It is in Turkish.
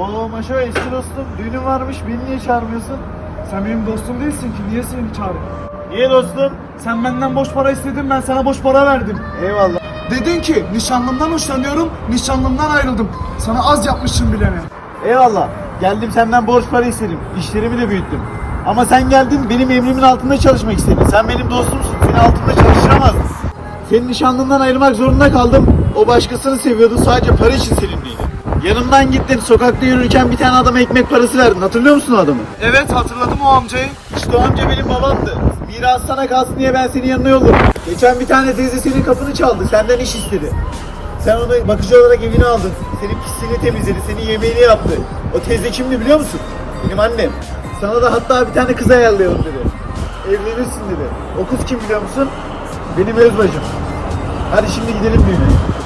Oo Maşo eski dostum düğünün varmış beni niye çağırmıyorsun? Sen benim dostum değilsin ki. Niye seni çağırayım? Niye dostum? Sen benden boş para istedin ben sana boş para verdim. Eyvallah. Dedin ki nişanlımdan hoşlanıyorum, nişanlımdan ayrıldım. Sana az yapmışım bilene. Eyvallah. Geldim senden borç para istedim. İşlerimi de büyüttüm. Ama sen geldin benim emrimin altında çalışmak istedin. Sen benim dostumsun. Seni altında çalıştıramazdım. Senin nişanlından ayırmak zorunda kaldım. O başkasını seviyordu. Sadece para için seninleydi. Yanımdan gittin. Sokakta yürürken bir tane adama ekmek parası verdin. Hatırlıyor musun o adamı? Evet hatırladım o amcayı. İşte o amca benim babamdı. Miras sana kalsın diye ben senin yanına yolladım. Geçen bir tane teyze senin kapını çaldı. Senden iş istedi. Sen onu bakıcı olarak evine aldın. Senin pisliğini temizledi. Senin yemeğini yaptı. O teyze kimdi biliyor musun? Benim annem. Sana da hatta bir tane kız ayarlayalım dedi. Evlenirsin dedi. O kız kim biliyor musun? Benim öz bacım. Hadi şimdi gidelim düğüne.